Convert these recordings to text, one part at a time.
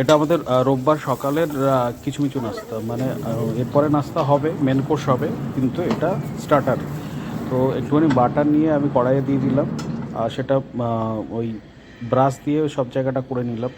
এটা আমাদের রোববার সকালের কিছু কিছু নাস্তা। মানে এরপরে নাস্তা হবে মেন কোর্স হবে, কিন্তু এটা স্টার্টার তো একটুখানি বাটার নিয়ে আমি কড়াইয়ে দিয়ে দিলাম, আর সেটা ওই ব্রাশ দিয়ে সব জায়গাটা করে নিলাম।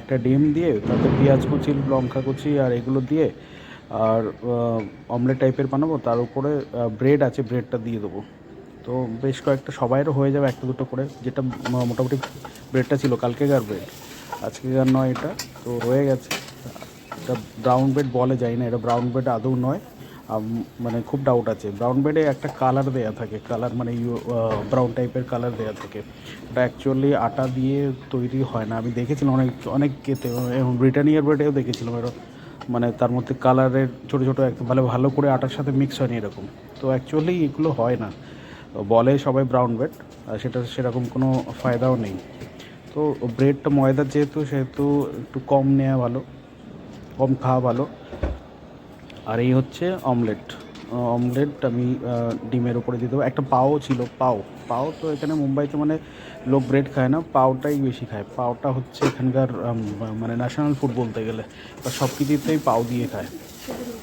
একটা ডিম দিয়ে, তাতে পেঁয়াজ কুচি, লঙ্কা কুচি আর এগুলো দিয়ে, আর অমলেট টাইপের বানাবো। তার উপরে ব্রেড আছে ব্রেডটা দিয়ে দেবো। তো বেশ কয়েকটা সবাইয়েরও হয়ে যাবে, একটা দুটো করে। যেটা মোটামুটি ব্রেডটা ছিল, কালকেকার ব্রেড আজকেকার নয় এটা, তো রয়ে গেছে। এটা ব্রাউন বেড বলে যায় না, এটা ব্রাউন বেড আদৌ নয়। মানে খুব ডাউট আছে। ব্রাউন বেডে একটা কালার দেয়া থাকে কালার মানে ইউ ব্রাউন টাইপের কালার দেয়া থাকে। এটা অ্যাকচুয়ালি আটা দিয়ে তৈরি হয় না। আমি দেখেছিলাম অনেক অনেক কেতে এবং ব্রিটানিয়ার বেডেও দেখেছিলাম এরকম। মানে তার মধ্যে কালারের ছোটো ছোটো একদম ভালো ভালো করে আটার সাথে মিক্স হয়নি এরকম। তো অ্যাকচুয়ালি এগুলো হয় না। বলে সবাই ব্রাউন বেড সেটা, সেরকম কোনো ফায়দাও নেই। তো ব্রেডটা ময়দার যেহেতু, সেহেতু একটু কম নেওয়া ভালো, কম খাওয়া ভালো। আর এই হচ্ছে অমলেট। অমলেট আমি ডিমের উপরে দিয়ে দেবো। একটা পাও ছিল, পাও। পাও তো এখানে মুম্বাইতে মানে লোক ব্রেড খায় না, পাওটাই বেশি খায়। পাওটা হচ্ছে এখানকার মানে ন্যাশনাল ফুড বলতে গেলে। সব কিছুতেই পাও দিয়ে খায়।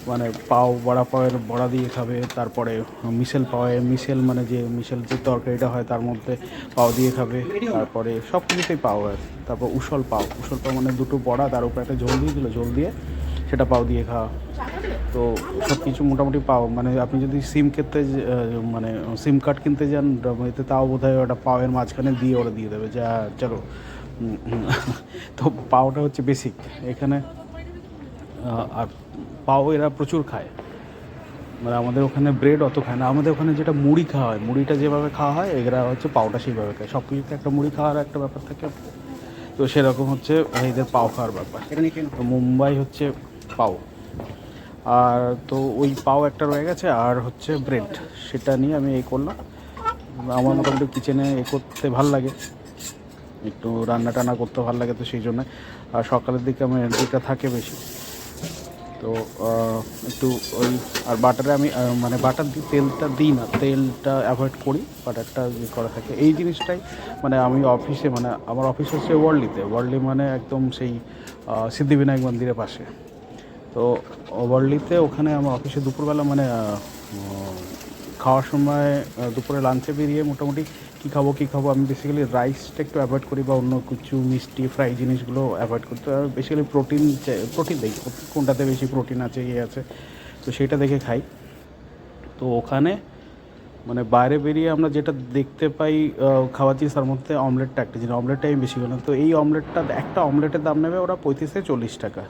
মানে পাও বড়া পাওয়ের বড়া দিয়ে খাবে, তারপরে মিশেল পাওয়ে, মিশেল মানে যে মিশেল যে তরকারিটা হয় তার মধ্যে পাও দিয়ে খাবে, তারপরে সব কিছুতেই পাও হয় তারপর উসল পাও উসল পাও মানে দুটো বড়া, তার উপরে একটা ঝোল দিয়ে দিল, ঝোল দিয়ে সেটা পাও দিয়ে খাওয়া। তো সব কিছু মোটামুটি পাও মানে আপনি যদি সিম কিনতে মানে সিম কার্ড কিনতে যান, এতে তাও বোধ হয় ওটা পাওয়ের মাঝখানে দিয়ে ওরা দিয়ে দেবে, যা, চলো। তো পাওটা হচ্ছে বেসিক এখানে আর পাও এরা প্রচুর খায়। মানে আমাদের ওখানে ব্রেড অত খায় না। আমাদের ওখানে যেটা মুড়ি খাওয়া হয় মুড়িটা যেভাবে খাওয়া হয় এরা হচ্ছে পাওটা সেইভাবে খায়। সব কিছুতে একটা মুড়ি খাওয়ার একটা ব্যাপার থাকে। তো সেরকম হচ্ছে এদের পাও খাওয়ার ব্যাপার। তো মুম্বাই হচ্ছে পাও। আর তো ওই পাও একটা রয়ে গেছে আর হচ্ছে ব্রেড সেটা নিয়ে আমি এ করলাম। আমার মোটামুটি কিচেনে এ করতে ভালো লাগে। একটু রান্না টান্না করতে ভালো লাগে তো সেই জন্য। আর সকালের দিকে আমার এনার্জিটা থাকে বেশি। তো একটু ওই, আর বাটারে আমি মানে বাটার তেলটা দিই না, তেলটা অ্যাভয়েড করি বাটারটা ইয়ে করা থাকে। এই জিনিসটাই মানে আমি অফিসে মানে আমার অফিস হচ্ছে ওয়ার্ল্ডলিতে ওয়ার্ল্ডলি মানে একদম সেই সিদ্ধিবিনায়ক মন্দিরের পাশে। তো ওয়ার্ল্ডলিতে ওখানে আমার অফিসে দুপুরবেলা মানে খাওয়ার সময় দুপুরে লাঞ্চে বেরিয়ে মোটামুটি কী খাব কী খাব, আমি বেসিক্যালি রাইসটা একটু অ্যাভয়েড করি বা অন্য কিছু মিষ্টি ফ্রাই জিনিসগুলো অ্যাভয়েড করতে বেসিক্যালি প্রোটিন প্রোটিন দেখি কোনটাতে বেশি প্রোটিন আছে ইয়ে আছে, তো সেটা দেখে খাই। তো ওখানে মানে বাইরে বেরিয়ে আমরা যেটা দেখতে পাই জিনিস তার মধ্যে অমলেটটা একটা জিনিস অমলেটটা আমি বেশি না। তো এই অমলেটটা একটা অমলেটের দাম নেবে ওরা পঁয়ত্রিশ থেকে চল্লিশ টাকা।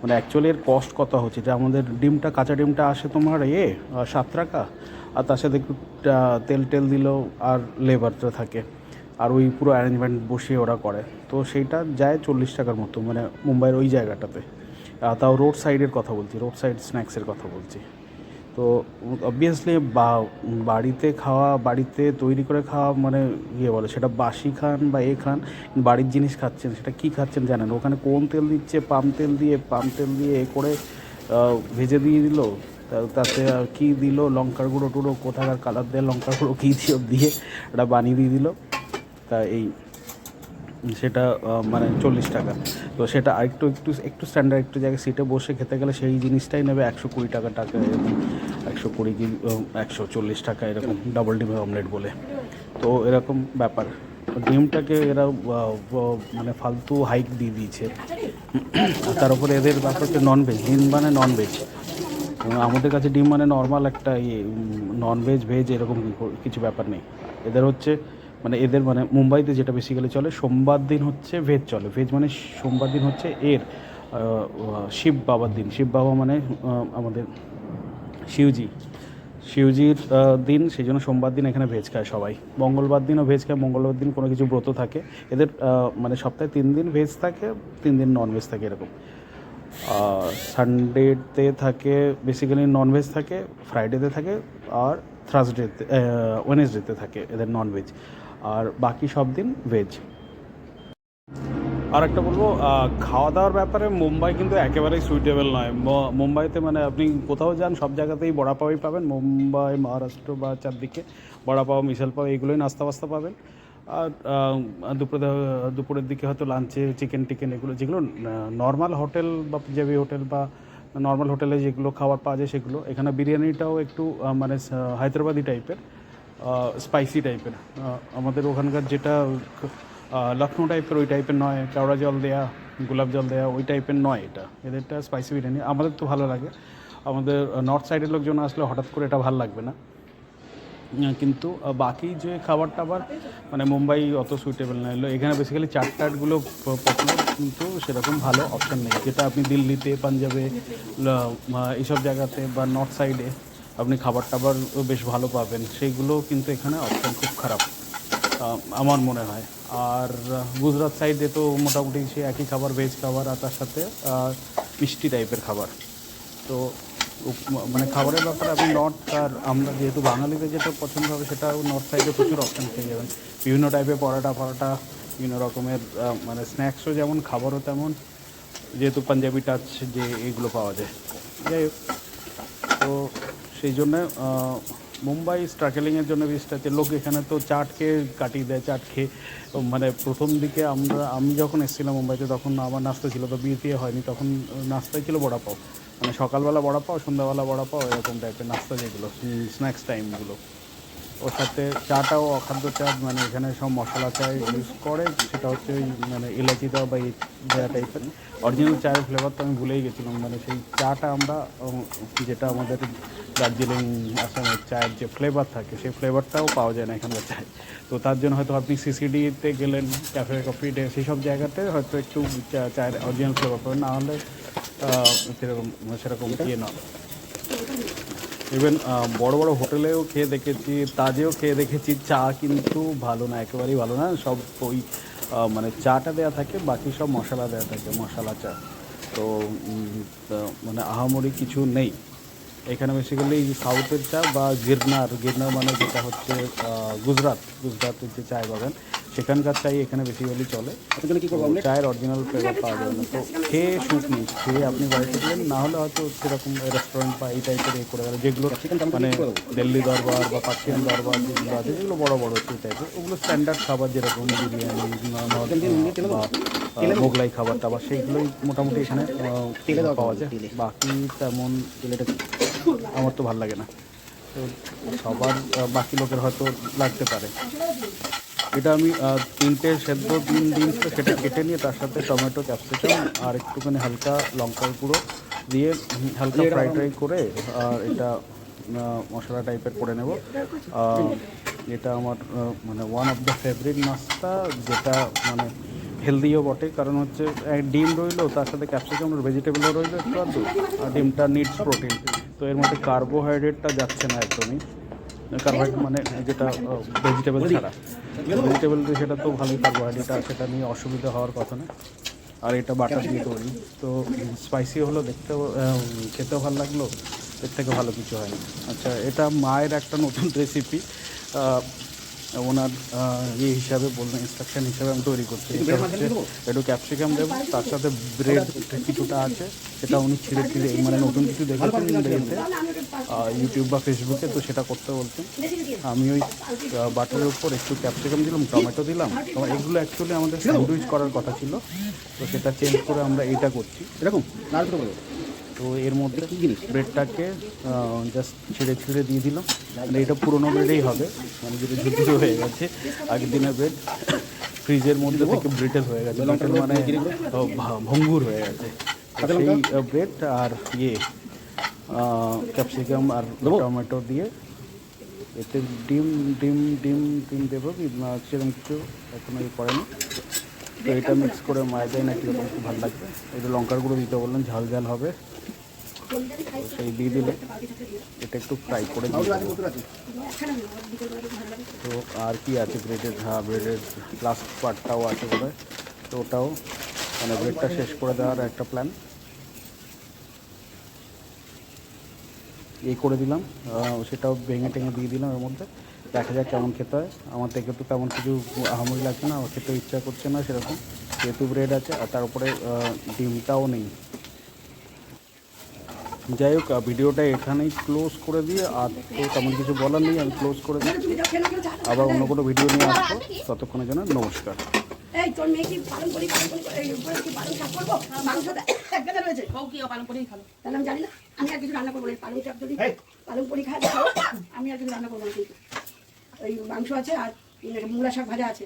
মানে অ্যাকচুয়ালি এর কস্ট কত হচ্ছে? যে আমাদের ডিমটা, কাঁচা ডিমটা আসে তোমার এ সাত টাকা। আর তার সাথে একটু তেল টেল দিলেও আর লেবারটা থাকে। আর ওই পুরো অ্যারেঞ্জমেন্ট বসিয়ে ওরা করে। তো সেইটা যায় চল্লিশ টাকার মতো মানে মুম্বাইয়ের ওই জায়গাটাতে। তাও রোড সাইডের কথা বলছি, রোড সাইড স্ন্যাক্সের কথা বলছি। তো অবভিয়াসলি বা, বাড়িতে খাওয়া, বাড়িতে তৈরি করে খাওয়া মানে ইয়ে বলে, সেটা বাসি খান বা এ খান, বাড়ির জিনিস খাচ্ছেন, সেটা কি খাচ্ছেন জানেন? ওখানে কোন তেল দিচ্ছে? পাম তেল দিয়ে, পাম তেল দিয়ে এ করে ভেজে দিয়ে দিল? তাতে আর কি দিল? লঙ্কার গুঁড়ো টুড়ো, কোথাকার কালার দেয় লঙ্কার গুঁড়ো, কী দিয়ে দিয়ে ওটা বানিয়ে দিয়ে দিল। তা এই, সেটা মানে চল্লিশ টাকা। তো সেটা আরেকটু, একটু একটু স্ট্যান্ডার্ড একটু জায়গায় সিটে বসে খেতে গেলে সেই জিনিসটাই নেবে একশো কুড়ি টাকা টাকা একশো কুড়ি কি একশো চল্লিশ টাকা এরকম ডাবল ডিমের অমলেট বলে। তো এরকম ব্যাপার। ডিমটাকে এরা মানে ফালতু হাইক দিয়ে দিয়েছে। তার উপরে এদের ব্যাপার হচ্ছে ননভেজ ডিম মানে ননভেজ আমাদের কাছে ডিম মানে নর্মাল একটা ইয়ে ননভেজ ভেজ এরকম কিছু ব্যাপার নেই। এদের হচ্ছে মানে এদের মানে মুম্বাইতে যেটা বেসিক্যালি চলে, সোমবার দিন হচ্ছে ভেজ চলে। ভেজ মানে সোমবার দিন হচ্ছে এর শিব বাবার দিন। শিব বাবা মানে আমাদের শিবজি শিবজির দিন সেই জন্য সোমবার দিন এখানে ভেজ খায় সবাই। মঙ্গলবার দিনও ভেজ খায়, মঙ্গলবার দিন কোনো কিছু ব্রত থাকে। এদের মানে সপ্তাহে তিন দিন ভেজ থাকে, তিন দিন নন ভেজ থাকে এরকম। সানডেতে থাকে বেসিক্যালি ননভেজ থাকে ফ্রাইডেতে থাকে, আর থার্সডেতে ওয়েনেসডেতে থাকে এদের ননভেজ আর বাকি সব দিন ভেজ আর একটা বলব খাওয়া দাওয়ার ব্যাপারে মুম্বাই কিন্তু একেবারেই সুইটেবল নয়। মুম্বাইতে মানে আপনি কোথাও যান, সব জায়গাতেই বড়া পাওয়াই পাবেন। মুম্বাই, মহারাষ্ট্র বা চারদিকে বড়া পাও মিশাল পাও এইগুলোই নাস্তা বাস্তা পাবেন। দুপুরে দে- দুপুরের দিকে হয়তো লাঞ্চে চিকেন টিকেন এগুলো, যেগুলো নর্মাল হোটেল বা পাঞ্জাবি হোটেল বা নর্মাল হোটেলে যেগুলো খাবার পাওয়া যায় সেগুলো। এখানে বিরিয়ানিটাও একটু মানে হায়দ্রাবাদি টাইপের স্পাইসি টাইপের আমাদের ওখানকার যেটা লখনৌ টাইপের ওই টাইপের নয় কেওড়া জল দেয়া, গোলাপ জল দেয়া, ওই টাইপের নয় এটা। এদেরটা স্পাইসি বিরিয়ানি। আমাদের তো ভালো লাগে। আমাদের নর্থ সাইডের লোকজন আসলে হঠাৎ করে এটা ভালো লাগবে না। কিন্তু বাকি যে খাবার টাবার মানে মুম্বাই অত সুইটেবল না। এলো এখানে বেসিক্যালি চাট টাটগুলো পপুলার কিন্তু সেরকম ভালো অপশান নেই। যেটা আপনি দিল্লিতে, পাঞ্জাবে এইসব জায়গাতে বা নর্থ সাইডে আপনি খাবার টাবার বেশ ভালো পাবেন। সেইগুলো কিন্তু এখানে অপশান খুব খারাপ আমার মনে হয়। আর গুজরাট সাইডে তো মোটামুটি সে একই খাবার ভেজ খাবার, আর তার সাথে মিষ্টি টাইপের খাবার। তো মানে খাবারের ব্যাপারে আপনি নর্থ আর আমরা যেহেতু বাঙালিদের যেটা পছন্দ হবে সেটা নর্থ সাইডে প্রচুর অপশান পেয়ে যাবেন। বিভিন্ন টাইপের পরোটা ফরাটা বিভিন্ন রকমের মানে স্ন্যাক্সও যেমন, খাবারও তেমন। যেহেতু পাঞ্জাবি টাচ যে এগুলো পাওয়া যায়। যাই হোক, তো সেই জন্য মুম্বাই স্ট্রাগলিংয়ের জন্য আছে লোক এখানে তো চাট খেয়ে কাটিয়ে দেয়, চাট খেয়ে মানে প্রথম দিকে আমরা, আমি যখন এসেছিলাম মুম্বাইতে, তখন আমার নাস্তা ছিল, তো বিয়ে হয়নি, তখন নাস্তায় ছিল বড়া পাও মানে সকালবেলা বড়া পাও, সন্ধ্যাবেলা বড়া পাও, এরকম টাইপের নাস্তা যেগুলো স্ন্যাক্স টাইমগুলো ওর সাথে চাটাও, অখাদ্য চা মানে এখানে সব মশলা চা ইউজ করে, সেটা হচ্ছে ওই মানে এলাচি দেওয়া বা এই দেওয়া টাইপের অরিজিনাল চায়ের ফ্লেভার তো আমি ভুলেই গেছিলাম মানে সেই চাটা আমরা যেটা আমাদের দার্জিলিং আসামের চায়ের যে ফ্লেভার থাকে, সেই ফ্লেভারটাও পাওয়া যায় না এখানকার চায়। তো তার জন্য হয়তো আপনি সিসিডিতে গেলেন ক্যাফে কফি ডে সেই সব জায়গাতে হয়তো একটু চা- চায়ের অরিজিনাল ফ্লেভার পাবেন। না হলে সেরকম সেরকম ইয়ে না। ইভেন বড় বড় হোটেলেও খেয়ে দেখেছি, তাজেও খেয়ে দেখেছি, চা কিন্তু ভালো না, একেবারেই ভালো না। সব ওই মানে চাটা দেওয়া থাকে, বাকি সব মশলা দেওয়া থাকে, মশলা চা। তো মানে আহামরি কিছু নেই। এখানে বেসিক্যালি সাউথের চা বা গিরনার গিরনার মানে যেটা হচ্ছে গুজরাট, গুজরাটের যে চায় বাগান সেখানকার চাই এখানে বেসিক্যালি চলে। চায়ের অরিজিনাল ফ্লেভার পাওয়া যায়। না তো খেয়ে শুট নেই খেয়ে আপনি বাড়িতে দিলেন না হলে হয়তো সেরকম রেস্টুরেন্ট বা এই টাইপের এ করে গেল যেগুলো মানে দিল্লি দরবার বা পার্সিয়ান দরবার যেগুলো আছে যেগুলো বড় বড় সেই টাইপের ওগুলো স্ট্যান্ডার্ড খাবার যেরকম বিরিয়ানি বা মোগলাই খাবার টাবার সেইগুলোই মোটামুটি এখানে পাওয়া যায়। বাকি তেমন আমার তো ভালো লাগে না। তো সবার বাকি লোকের হয়তো লাগতে পারে। এটা আমি তিনটে সেদ্ধ ডিম ছিল সেটা কেটে নিয়ে তার সাথে টমেটো ক্যাপসিকাম আর একটুখানি হালকা লঙ্কার গুঁড়ো দিয়ে হালকা ফ্রাই ট্রাই করে আর এটা মশলা টাইপের করে নেব। এটা আমার মানে ওয়ান অফ দ্য ফেভারিট নাস্তা যেটা মানে হেলদিও বটে। কারণ হচ্ছে ডিম রইল তার সাথে ক্যাপসিকাম ভেজিটেবলও রইল একটু আর ডিমটা নিডস প্রোটিন তো এর মধ্যে কার্বোহাইড্রেটটা যাচ্ছে না একদমই। কার্বোহাইড্রেট মানে যেটা ভেজিটেবল ছাড়া। ভেজিটেবল সেটা তো ভালোই কার্বোহাইড্রেট আর সেটা নিয়ে অসুবিধা হওয়ার কথা না। আর এটা বাটার দিয়ে তৈরি। তো স্পাইসি হলো, দেখতেও খেতে খেতেও ভালো লাগল, এর থেকে ভালো কিছু হয় না আচ্ছা এটা মায়ের একটা নতুন রেসিপি ওনার ইয়ে হিসাবে বললেন ইনস্ট্রাকশন হিসাবে আমি তৈরি করছি। এটা হচ্ছে একটু ক্যাপসিকাম দেবো তার সাথে ব্রেড কিছুটা আছে সেটা উনি ছিঁড়ে ছিঁড়ে মানে নতুন কিছু দেখেছেন ইন্ডিয়াতে ইউটিউব বা ফেসবুকে তো সেটা করতে বলছেন। আমি ওই বাটারের উপর একটু ক্যাপসিকাম দিলাম টমেটো দিলাম এগুলো অ্যাকচুয়ালি আমাদের স্যান্ডউইচ করার কথা ছিল তো সেটা চেঞ্জ করে আমরা এটা করছি। এরকম না তো এর মধ্যে ব্রেডটাকে জাস্ট ছিঁড়ে ছিঁড়ে দিয়ে দিলাম। মানে এটা পুরোনো ব্রেডেই হবে। মানে যেটা ঝুটি হয়ে গেছে। আগের দিনের ব্রেড। ফ্রিজের মধ্যে থেকে ব্রিটেল হয়ে গেছে। মানে ভঙ্গুর হয়ে গেছে। সেই ব্রেড আর ইয়ে ক্যাপসিকাম আর টমেটো দিয়ে এতে ডিম ডিম ডিম ডিম দেবো কি? না সেরকম কিছু এখনও ইয়ে করেনি। তো এটা মিক্স করে ময়দায় না কীরকম খুব ভালো লাগবে। এটা লঙ্কার গুঁড়ো দিতে বললেন ঝাল ঝাল হবে। সেই দিয়ে দিলে এটা একটু ফ্রাই করে দিয়ে তো আর কি আছে ব্রেডের হ্যাঁ ব্রেডের লাস্ট পার্টটাও আছে বোধহয় তো ওটাও মানে ব্রেডটা শেষ করে দেওয়ার একটা প্ল্যান এই করে দিলাম সেটাও ভেঙে টেঙে দিয়ে দিলাম এর মধ্যে। দেখা যাক কেমন খেতে হয়। আমার থেকে তো তেমন কিছু আহামরি লাগছে না, আমার খেতে ইচ্ছা করছে না সেরকম। যেহেতু ব্রেড আছে, আর তার উপরে ডিমটাও নেই। যাই হোক ভিডিওটা এখানেই ক্লোজ করে দিয়ে আর তো তেমন কিছু বলার নেই আমি ক্লোজ করে খেলো, খেলো, চা, আবার অন্য কোনো ভিডিও নিয়ে আসব। ততক্ষণের জন্য নমস্কার। এই তোর মেয়ে কি পালন করি পালন করি কি পালন শাক করব? মাংস এক গাদা রয়েছে? বউ কি পালন করেই ভালো তাহলে আমি জানি না আমি আর কিছু রান্না করব না। শাক যদি পালং করি খাই আমি আর কিছু রান্না করব না কিন্তু। এই মাংস আছে আর মূলা শাক ভাজা আছে।